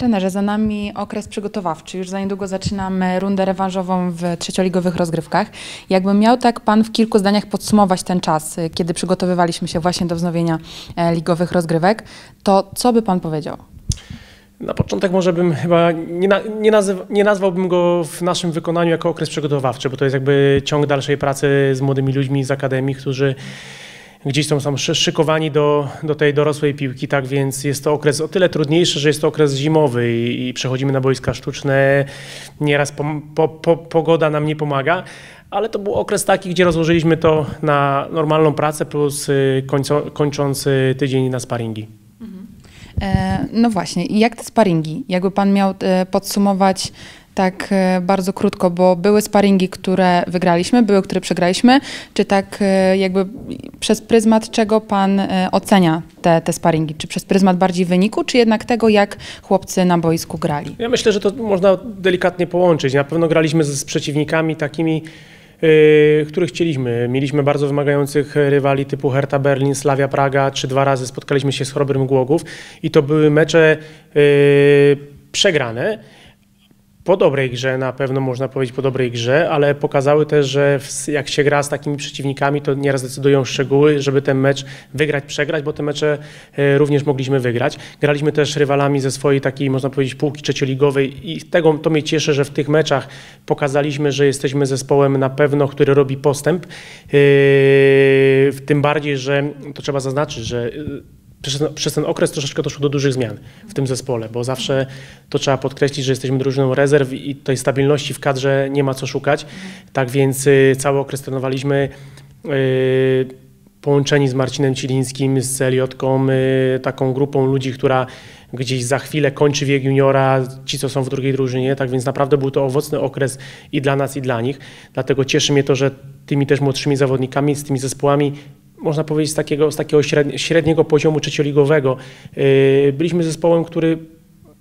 Trenerze, za nami okres przygotowawczy. Już za niedługo zaczynamy rundę rewanżową w trzecioligowych rozgrywkach. Jakby miał tak Pan w kilku zdaniach podsumować ten czas, y, kiedy przygotowywaliśmy się właśnie do wznowienia e, ligowych rozgrywek, to co by Pan powiedział? Na początek może bym chyba nie, nie, nazyw, nie nazwałbym go w naszym wykonaniu jako okres przygotowawczy, bo to jest jakby ciąg dalszej pracy z młodymi ludźmi z akademii, którzy gdzieś są, są szykowani do, do tej dorosłej piłki, tak więc jest to okres o tyle trudniejszy, że jest to okres zimowy i, i przechodzimy na boiska sztuczne, nieraz po, po, po, pogoda nam nie pomaga, ale to był okres taki, gdzie rozłożyliśmy to na normalną pracę plus y, końco, kończąc tydzień na sparingi. E, no właśnie, jak te sparingi? Jakby Pan miał e, podsumować tak e, bardzo krótko, bo były sparingi, które wygraliśmy, były, które przegraliśmy, czy tak e, jakby przez pryzmat czego Pan e, ocenia te, te sparingi? Czy przez pryzmat bardziej wyniku, czy jednak tego, jak chłopcy na boisku grali? Ja myślę, że to można delikatnie połączyć. Na pewno graliśmy z przeciwnikami takimi, yy, których chcieliśmy. Mieliśmy bardzo wymagających rywali typu Hertha Berlin, Slavia Praga, czy dwa razy spotkaliśmy się z Chrobrym Głogów i to były mecze yy, przegrane po dobrej grze, na pewno można powiedzieć po dobrej grze, ale pokazały też, że jak się gra z takimi przeciwnikami, to nieraz decydują szczegóły, żeby ten mecz wygrać, przegrać, bo te mecze e, również mogliśmy wygrać. Graliśmy też rywalami ze swojej takiej, można powiedzieć, półki trzecioligowej i tego to mnie cieszy, że w tych meczach pokazaliśmy, że jesteśmy zespołem na pewno, który robi postęp. Yy, tym bardziej, że to trzeba zaznaczyć, że przez, przez, ten okres troszeczkę doszło do dużych zmian w tym zespole, bo zawsze to trzeba podkreślić, że jesteśmy drużyną rezerw i tej stabilności w kadrze nie ma co szukać. Tak więc y, cały okres trenowaliśmy y, połączeni z Marcinem Cilińskim, z Eliotką, y, taką grupą ludzi, która gdzieś za chwilę kończy wiek juniora, ci co są w drugiej drużynie, tak więc naprawdę był to owocny okres i dla nas i dla nich. Dlatego cieszy mnie to, że tymi też młodszymi zawodnikami, z tymi zespołami można powiedzieć, z takiego, z takiego średniego poziomu trzecioligowego. Yy, byliśmy zespołem, który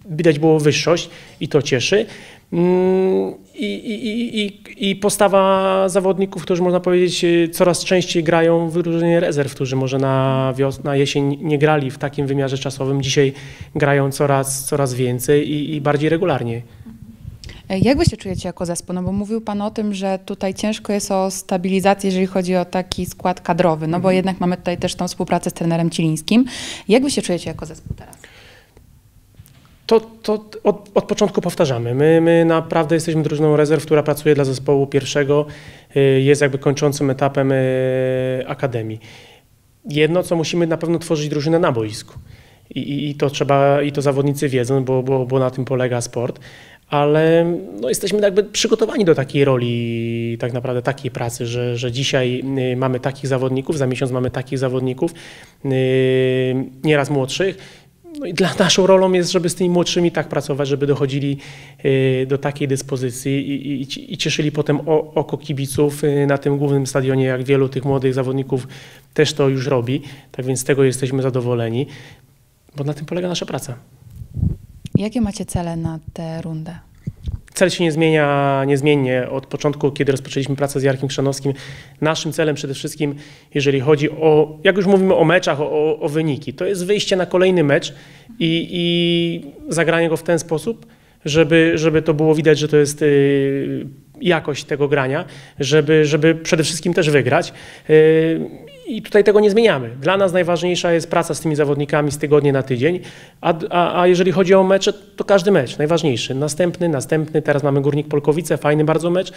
widać było wyższość i to cieszy. Mm, I, i, i, I, postawa zawodników, którzy można powiedzieć coraz częściej grają w drużynie rezerw, którzy może na, wios- na jesień nie grali w takim wymiarze czasowym, dzisiaj grają coraz, coraz więcej i bardziej regularnie. Jak wy się czujecie jako zespół? No bo mówił Pan o tym, że tutaj ciężko jest o stabilizację, jeżeli chodzi o taki skład kadrowy, no bo mhm. jednak mamy tutaj też tą współpracę z trenerem Cilińskim. Jak wy się czujecie jako zespół teraz? To, to od, od, początku powtarzamy. My, my naprawdę jesteśmy drużyną rezerw, która pracuje dla zespołu pierwszego, y, jest jakby kończącym etapem y, akademii. Jedno, co musimy na pewno tworzyć drużynę na boisku. I, i, to trzeba, i to zawodnicy wiedzą, bo, bo, bo na tym polega sport, ale no, jesteśmy jakby przygotowani do takiej roli, tak naprawdę takiej pracy, że, że dzisiaj y, mamy takich zawodników, za miesiąc mamy takich zawodników, y, nieraz młodszych. No i dla naszą rolą jest, żeby z tymi młodszymi tak pracować, żeby dochodzili y, do takiej dyspozycji i, i, i cieszyli potem oko kibiców na tym głównym stadionie, jak wielu tych młodych zawodników też to już robi. Tak więc z tego jesteśmy zadowoleni, bo na tym polega nasza praca. Jakie macie cele na tę rundę? Cel się nie zmienia niezmiennie od początku, kiedy rozpoczęliśmy pracę z Jarkiem Krzanowskim. Naszym celem przede wszystkim, jeżeli chodzi o, jak już mówimy o meczach, o, o wyniki, to jest wyjście na kolejny mecz i, i zagranie go w ten sposób, żeby, żeby to było widać, że to jest y, jakość tego grania, żeby, żeby przede wszystkim też wygrać. I tutaj tego nie zmieniamy. Dla nas najważniejsza jest praca z tymi zawodnikami z tygodnia na tydzień, a, a, a jeżeli chodzi o mecze, to każdy mecz najważniejszy. Następny, następny, teraz mamy Górnik Polkowice, fajny bardzo mecz.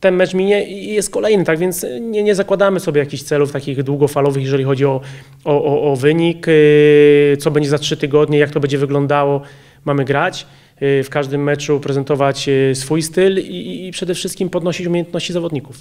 Ten mecz minie i jest kolejny, tak więc nie, nie zakładamy sobie jakichś celów takich długofalowych, jeżeli chodzi o, o, o, o wynik, y, co będzie za trzy tygodnie, jak to będzie wyglądało. Mamy grać. Y, w każdym meczu prezentować y, swój styl i, i przede wszystkim podnosić umiejętności zawodników.